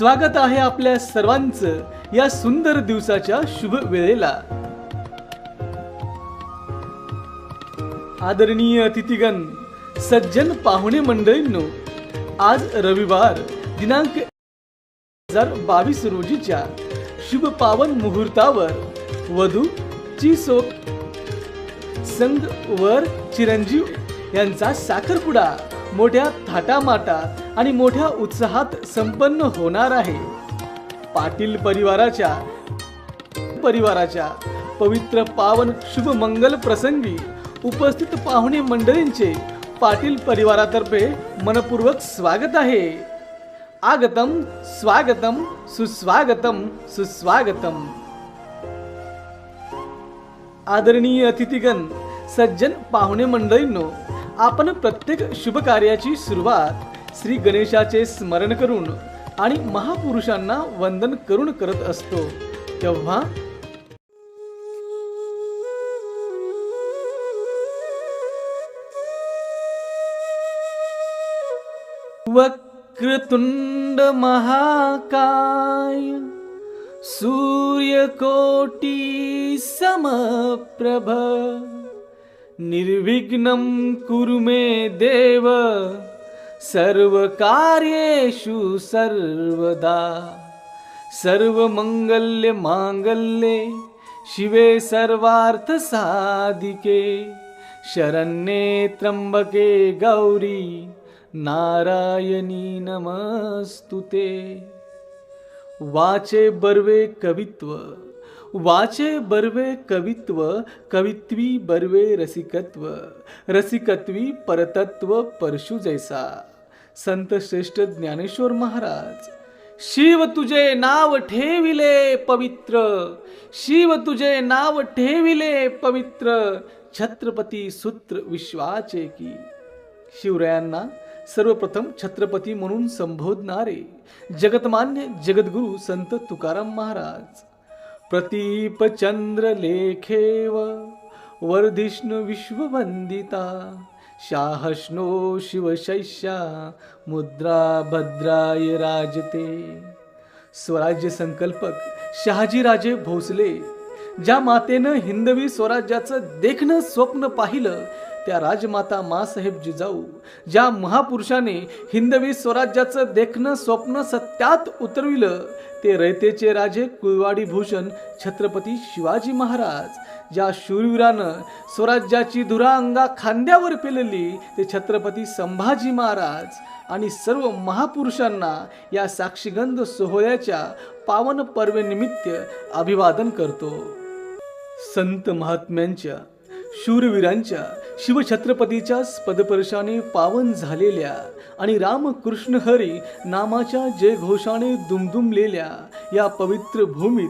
स्वागत आहे आपल्या सर्वांचं या सुंदर दिवसाच्या शुभ वेळेला. आदरणीय अतिथीगण सज्जन पाहुणे मंडळींनो आज रविवार दिनांक हजार बावीस रोजीच्या शुभ पावन मुहूर्तावर वधू ची सो वर चिरंजीव यांचा साखरपुडा. मोठ्या थाटामाटात आणि मोठ्या उत्साहात संपन्न होणार आहे. पाटील परिवाराच्या परिवाराच्या पवित्र पावन शुभ मंगल प्रसंगी उपस्थित पाहुणे मंडळींचे पाटील परिवारातर्फे मनपूर्वक स्वागत आहे. आगतम स्वागतम सुस्वागतम सुस्वागतम. आदरणीय अतिथीगण सज्जन पाहुणे मंडळींनो आपण प्रत्येक शुभ कार्याची सुरुवात श्री गणेशाचे स्मरण करून आणि महापुरुषांना वंदन करून करत असतो. तेव्हा वक्रतुंड महाकाय सूर्यकोटी समप्रभ निर्विघ्नं कुरु मे देव सर्वकार्येषु सर्वदा। सर्वमङ्गल्यमाङ्गल्ये शिवे सर्वार्थसाधिके शरण्ये त्र्यम्बके गौरी नारायणी नमस्तुते वाचे बर्वे कवित्व। वाचे बर्वे कवित्व कवित्वी बर्वे रसिकत्व रसिकत्वी परतत्व परशु जैसा। संत श्रेष्ठ ज्ञानेश्वर महाराज शिव तुझे नाव ठेविले पवित्र शिव तुझे नाव ठेविले पवित्र छत्रपती सूत्र विश्वाचे की। शिवरायांना सर्वप्रथम छत्रपती म्हणून संबोधणारे जगतमान्य जगद्गुरु संत तुकाराम महाराज प्रतीप चंद्र लेखेव वर्धिष्णु विश्ववंदिता शाहष्णो शिवशैष्या मुद्रा भद्राय राजते। स्वराज्य संकल्पक शहाजीराजे भोसले ज्या मातेनं हिंदवी स्वराज्याचं देखणं स्वप्न पाहिलं त्या राजमाता मासाहेब जिजाऊ ज्या महापुरुषाने हिंदवी स्वराज्याचं देखणं स्वप्न सत्यात उतरविलं ते रयतेचे राजे कुळवाडी भूषण छत्रपती शिवाजी महाराज ज्या शूरवीरानं स्वराज्याची धुरा अंगा खांद्यावर पेलली ते छत्रपती संभाजी महाराज आणि सर्व महापुरुषांना या साक्षीगंध सोहळ्याच्या पावन पर्वेनिमित्त अभिवादन करतो. संत महात्म्यांच्या शूरवीरांच्या शिवछत्रपतीच्या पदपर्शाने पावन झालेल्या आणि रामकृष्ण हरी नामाच्या जयघोषाने दुमदुमलेल्या या पवित्र भूमीत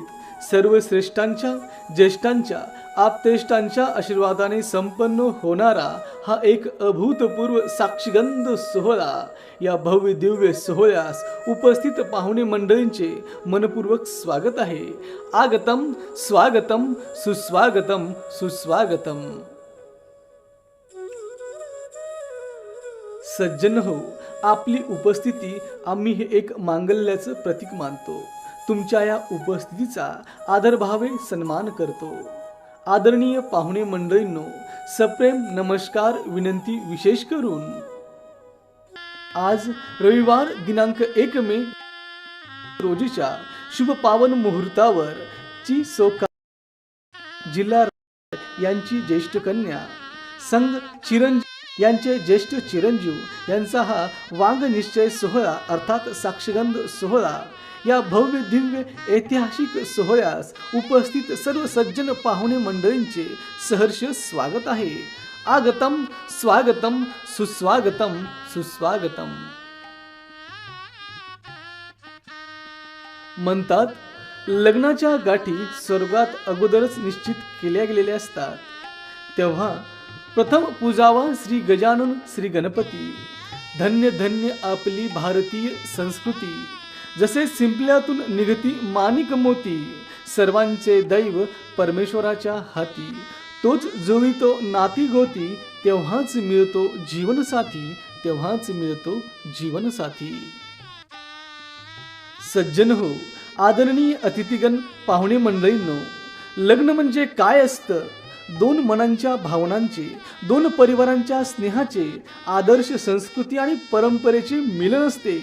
सर्वश्रेष्ठांच्या ज्येष्ठांच्या आपतेष्टांच्या आशीर्वादाने संपन्न होणारा हा एक अभूतपूर्व साक्षीगंध सोहळा या भव्य दिव्य सोहळ्यास उपस्थित पाहुणे मंडळींचे मनपूर्वक स्वागत आहे. आगतम स्वागतम सुस्वागतम सुस्वागतम. सज्जन हो. आपली उपस्थिती आम्ही हे एक मांगल्याचं प्रतीक मानतो. तुमच्या या उपस्थितीचा आदरभावे सन्मान करतो. आदरणीय पाहुणे मंडळींनो सप्रेम नमस्कार विनंती विशेष करून. आज रविवार दिनांक एक मे रोजीच्या शुभ पावन मुहूर्तावर ची सोका जिल्हा यांची ज्येष्ठ कन्या संघ चिरंजीव यांचे ज्येष्ठ चिरंजीव यांचा हा वांग निश्चय सोहळा अर्थात साक्षगंध सोहळा. या भव्य दिव्य ऐतिहासिक सोहळ्यास उपस्थित सर्व सज्जन पाहुणे मंडळींचे सहर्ष स्वागत आहे. आगतम स्वागतम सुस्वागतम सुस्वागतम. म्हणतात लग्नाच्या गाठी स्वर्गात अगोदरच निश्चित केल्या गेलेल्या असतात. तेव्हा प्रथम पूजावा श्री गजानन श्री गणपती. धन्य धन्य आपली भारतीय संस्कृती. जसे शिंपल्यातून निघती माणिक मोती सर्वांचे दैव परमेश्वराच्या हाती. तोच जोवितो नाती गोती तेव्हाच मिळतो जीवनसाथी तेव्हाच मिळतो जीवनसाथी. सज्जन हो आदरणीय अतिथीगण पाहुणे मंडळींनो लग्न म्हणजे काय असतं? दोन मनांच्या भावनांचे दोन परिवारांच्या स्नेहाचे आदर्श संस्कृती आणि परंपरेचे मिलन असते.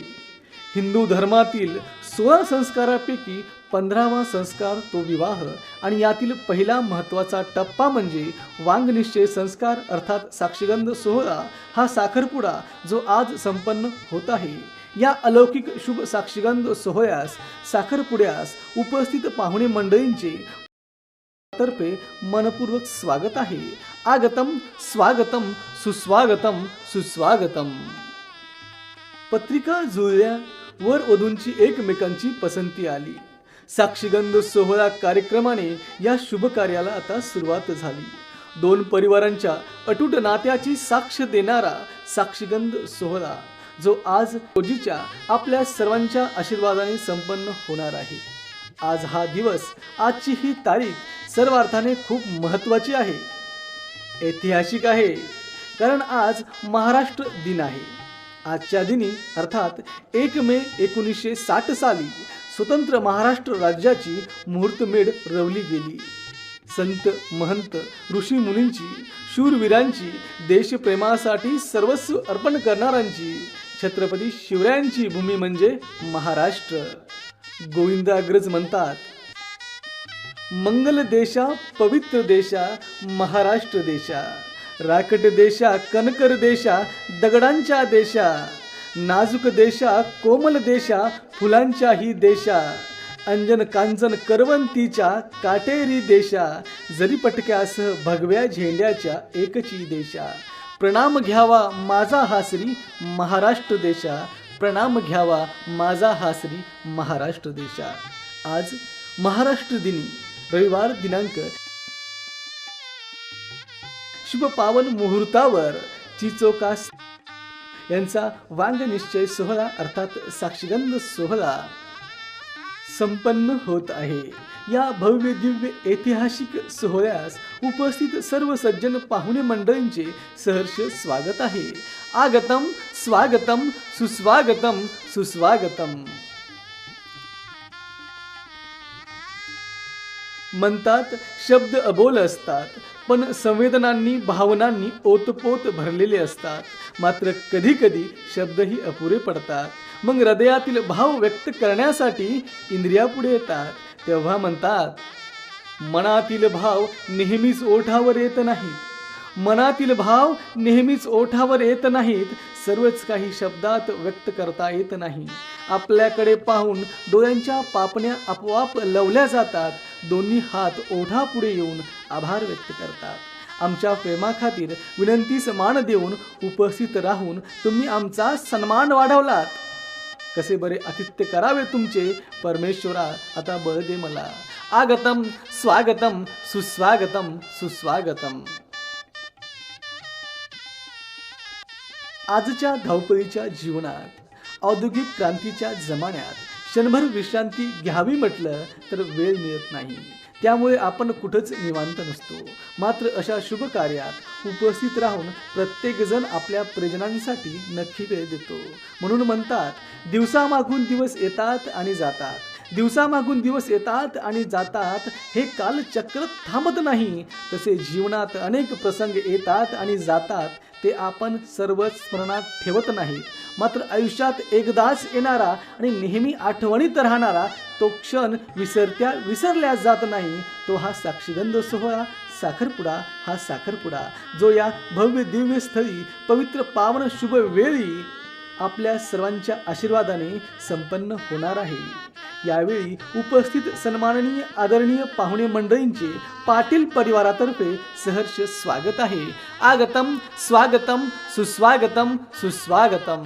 हिंदू धर्मातील सोळा संस्कारापैकी पंधरावा संस्कार तो विवाह आणि यातील पहिला महत्त्वाचा टप्पा म्हणजे वांगनिश्चय संस्कार अर्थात साक्षीगंध सोहळा हा साखरपुडा जो आज संपन्न होत आहे. या अलौकिक शुभ साक्षीगंध सोहळ्यास साखरपुड्यास उपस्थित पाहुणे मंडळींचे तर्फे मनपूर्वक स्वागत आहे. आगतम स्वागतम सुस्वागतम सुस्वागतम. पत्रिका जुळल्या वर वधूंची एकमेकांची पसंती आली. साक्षीगंध सोहळा कार्यक्रमाने या शुभ कार्याला आता सुरुवात झाली. दोन परिवारांच्या अटूट नात्याची साक्ष देणारा साक्षीगंध सोहळा जो आज रोजीच्या आपल्या सर्वांच्या आशीर्वादाने संपन्न होणार आहे. आज हा दिवस आजची ही तारीख सर्व अर्थाने खूप महत्त्वाची आहे. ऐतिहासिक आहे. कारण आज महाराष्ट्र दिन आहे. आजच्या दिनी अर्थात एक मे एकोणीसशे साठ साली स्वतंत्र महाराष्ट्र राज्याची मुहूर्तमेढ रवली गेली. संत महंत ऋषी मुनींची शूरवीरांची देशप्रेमासाठी सर्वस्व अर्पण करणाऱ्यांची छत्रपती शिवरायांची भूमी म्हणजे महाराष्ट्र. गोविंदाग्रज म्हणतात मंगल देशा पवित्र देशा महाराष्ट्र देशा. राकट देशा कनकर देशा दगडांच्या देशा. नाजूक देशा कोमल देशा फुलांच्याही देशा. अंजन कांजन करवंतीच्या काटेरी देशा. जरी पटक्यासह भगव्या झेंड्याच्या एकची देशा. प्रणाम घ्यावा माझा हासरी महाराष्ट्र देशा. प्रणाम घ्यावा माझा हासरी महाराष्ट्र देशा. आज महाराष्ट्र दिनी. रविवार दिनांक शुभ पावन मुहूर्तावर चिचोकास यांचा वांग निश्चय सोहळा अर्थात साक्षीगंध सोहळा संपन्न होत आहे. या भव्य दिव्य ऐतिहासिक सोहळ्यास उपस्थित सर्व सज्जन पाहुणे मंडळींचे सहर्ष स्वागत आहे. आगतम स्वागतम सुस्वागतम सुस्वागतम. म्हणतात शब्द अबोल असतात पण संवेदनांनी भावनांनी ओतपोत भरलेले असतात. मात्र कधी कधी शब्दही अपुरे पडतात. मग हृदयातील भाव व्यक्त करण्यासाठी इंद्रियापुढे येतात. तेव्हा म्हणतात मनातील भाव नेहमीच ओठावर येत नाहीत. मनातील भाव नेहमीच ओठावर येत नाहीत. सर्वच काही शब्दात व्यक्त करता येत नाही. आपल्याकडे पाहून डोळ्यांच्या पापण्या आपोआप लवल्या जातात. दोन्ही हात ओढा पुढे येऊन आभार व्यक्त करतात. आमच्या प्रेमाखातीर विनंतीस मान देऊन उपस्थित राहून तुम्ही आमचा सन्मान वाढवलात. कसे बरे आतिथ्य करावे तुमचे परमेश्वरा आता बळ दे मला. आगतम स्वागतम सुस्वागतम सुस्वागतम. आजच्या धावपळीच्या जीवनात औद्योगिक क्रांतीच्या जमान्यात क्षणभर विश्रांती घ्यावी म्हटलं तर वेळ मिळत नाही. त्यामुळे आपण कुठंच निवांत नसतो. मात्र अशा शुभ कार्यात उपस्थित राहून प्रत्येकजण आपल्या प्रयोजनांसाठी नक्की वेळ देतो. म्हणून म्हणतात दिवसामागून दिवस येतात आणि जातात. दिवसामागून दिवस येतात आणि जातात हे कालचक्र थांबत नाही. तसे जीवनात अनेक प्रसंग येतात आणि जातात ते आपण सर्व स्मरणात ठेवत नाही. मात्र आयुष्यात एकदाच येणारा आणि नेहमी आठवणीत राहणारा तो क्षण विसरत्या विसरल्या जात नाही. तो हा साक्षीगंध सोहळा साखरपुडा हा साखरपुडा जो या भव्य दिव्य स्थळी पवित्र पावन शुभ वेळी आपल्या सर्वांच्या आशीर्वादाने संपन्न होणार आहे. यावेळी उपस्थित सन्माननीय आदरणीय पाहुणे मंडळींचे पाटील परिवारातर्फे सहर्ष स्वागत आहे. आगतम स्वागतम सुस्वागतम सुस्वागतम.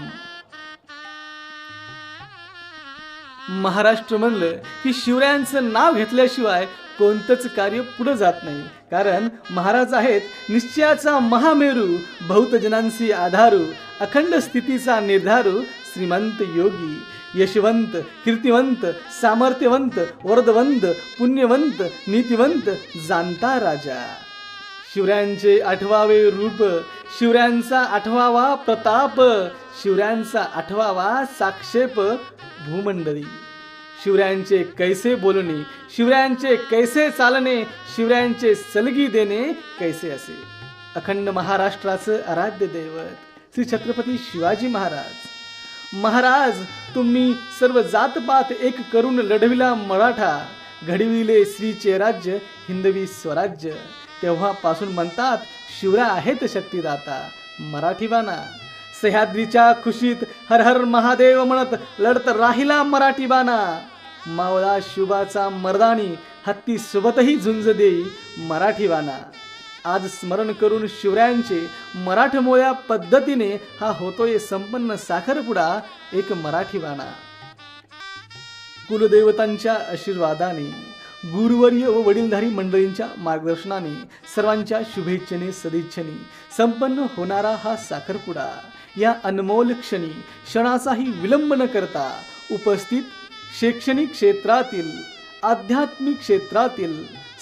महाराष्ट्र म्हणलं की शिवरायांचं नाव घेतल्याशिवाय कोणतंच कार्य पुढं जात नाही. कारण महाराज आहेत निश्चयाचा महामेरू भौतजनांशी आधारू अखंड स्थितीचा निर्धारू श्रीमंत योगी. यशवंत कीर्तिवंत सामर्थ्यवंत वरदवंत पुण्यवंत नीतिवंत जाणता राजा. शिवरायांचे आठवावे रूप शिवरायांचा आठवावा प्रताप शिवरायांचा आठवावा साक्षेप भूमंडळी. शिवरायांचे कैसे बोलणे शिवरायांचे कैसे चालणे शिवरायांचे सलगी देणे कैसे असे? अखंड महाराष्ट्राचं आराध्य दैवत श्री छत्रपती शिवाजी महाराज. महाराज तुम्ही सर्व जातपात एक करून लढविला मराठा. घडविले श्रीचे राज्य हिंदवी स्वराज्य. तेव्हापासून म्हणतात शिवरा आहेत शक्तिदाता मराठीबाना सह्याद्रीच्या खुशीत हर हर महादेव म्हणत लढत राहिला मराठी बाना मावळा शुभाचा मर्दानी हत्ती सोबतही झुंज देई मराठीवाना. आज स्मरण करून शिवरायांचे मराठमोळ्या पद्धतीने हा होतोय संपन्न साखरपुडा एक मराठी कुलदेवतांच्या आशीर्वादाने गुरुवर्य व वडीलधारी मंडळींच्या मार्गदर्शनाने सर्वांच्या शुभेच्छेने सदिच्छेने संपन्न होणारा हा साखरपुडा. या अनमोल क्षणी क्षणाचाही विलंब न करता उपस्थित शैक्षणिक क्षेत्रातील आध्यात्मिक क्षेत्रातील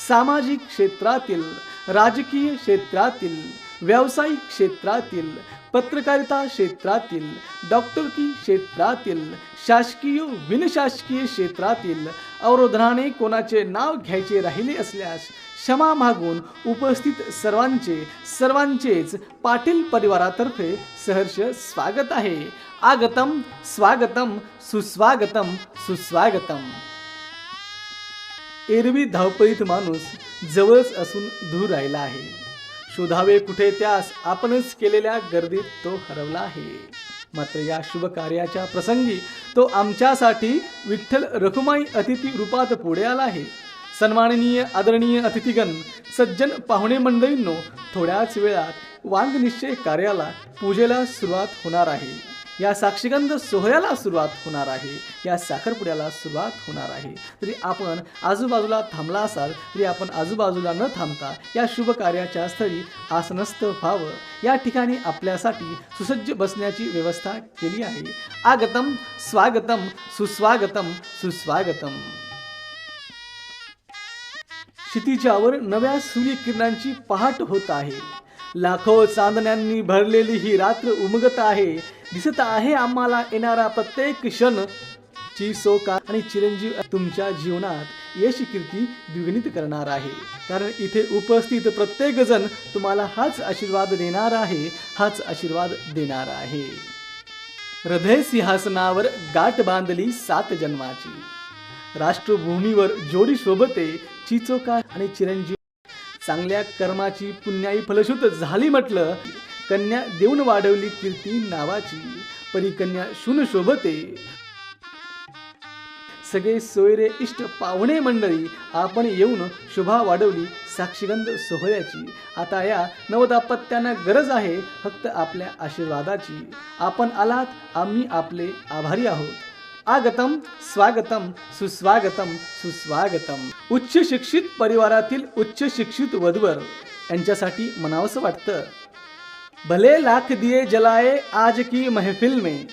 सामाजिक क्षेत्रातील राजकीय क्षेत्रातील व्यावसायिक क्षेत्रातील पत्रकारिता क्षेत्रातील डॉक्टरकी क्षेत्रातील शासकीय बिनशासकीय क्षेत्रातील अवरोधनाने कोणाचे नाव घ्यायचे राहिले असल्यास क्षमा मागून उपस्थित सर्वांचे सर्वांचेच पाटील परिवारातर्फे सहर्ष स्वागत आहे. आगतम स्वागतम सुस्वागतम सुस्वागतम. एरवी धावपळीत माणूस जवळच असून दूर राहिला आहे. शोधावे कुठे त्यास? आपणच केलेल्या गर्दीत तो हरवला आहे. मात्र या शुभ कार्याच्या प्रसंगी तो आमच्यासाठी विठ्ठल रखुमाई अतिथी रूपात पुढे आला आहे. सन्माननीय आदरणीय अतिथीगण सज्जन पाहुणे मंडळींनो थोड्याच वेळात वांग निश्चय कार्याला पूजेला सुरुवात होणार आहे. या साक्षीगंध सोहळ्याला सुरुवात होणार आहे. या साखरपुड्याला सुरुवात होणार आहे. तरी आपण आजूबाजूला थांबला असाल तरी आपण आजूबाजूला न थांबता या शुभ कार्याच्या स्थळी आसनस्थ व्हावं. या ठिकाणी आपल्यासाठी सुसज्ज बसण्याची व्यवस्था केली आहे. आगतम स्वागतम सुस्वागतम सुस्वागतम. क्षितिजावर नव्या सूर्यकिरणांची पहाट होत आहे. लाखो चांदण्यांनी भरलेली ही रात्र उमगत आहे. दिसत आहे आम्हाला येणारा प्रत्येक क्षण. ची सोका आणि चिरंजीव तुमच्या जीवनात यश कीर्ती द्विगणित करणार आहे. कारण इथे उपस्थित प्रत्येक जण तुम्हाला हाच आशीर्वाद देणार आहे हाच आशीर्वाद देणार आहे. हृदय सिंहासनावर गाठ बांधली सात जन्माची. राष्ट्रभूमीवर जोडी शोभते चिचोका आणि चिरंजीव चांगल्या कर्माची पुण्याई फलशुद्ध झाली म्हटलं कन्या देऊन वाढवली कीर्ती नावाची परी कन्या शून शोभते. सगळे सोयरे इष्ट पाहुणे मंडळी आपण येऊन शोभा वाढवली साक्षीगंध सोहळ्याची. आता या नवदापत्यांना गरज आहे फक्त आपल्या आशीर्वादाची. आपण आलात आम्ही आपले आभारी आहोत. आगतम, स्वागतम, सुस्वागतम सुस्वागतम. उच्च शिक्षित परिवारातील उच्च शिक्षित वधूवर यांच्यासाठी म्हणावंसं वाटतं. भले लाख दिए जलाए आज की महफिल में,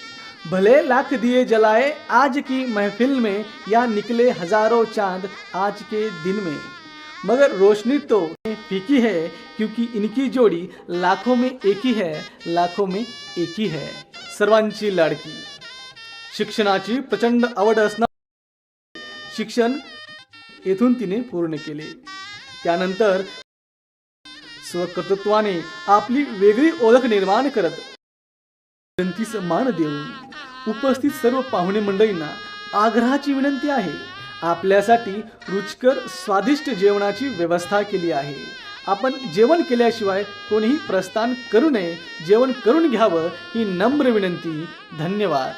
भले लाख दिए जलाए आज की महफिल में, या निकले हज़ारों चाँद आज के दिन में. मगर रोशनी तो फीकी है, क्योंकि इनकी जोड़ी लाखों में एक ही है, लाखों में एक ही है. सर्वांची लाडकी। शिक्षणाची प्रचंड आवड असणार शिक्षण येथून तिने पूर्ण केले. त्यानंतर स्वकर्तृत्वाने आपली वेगळी ओळख निर्माण करत विनंतीस मान देऊन उपस्थित सर्व पाहुणे मंडळींना आग्रहाची विनंती आहे. आपल्यासाठी रुचकर स्वादिष्ट जेवणाची व्यवस्था केली आहे. आपण जेवण केल्याशिवाय कोणीही प्रस्थान करू नये. जेवण करून घ्यावं ही नम्र विनंती. धन्यवाद.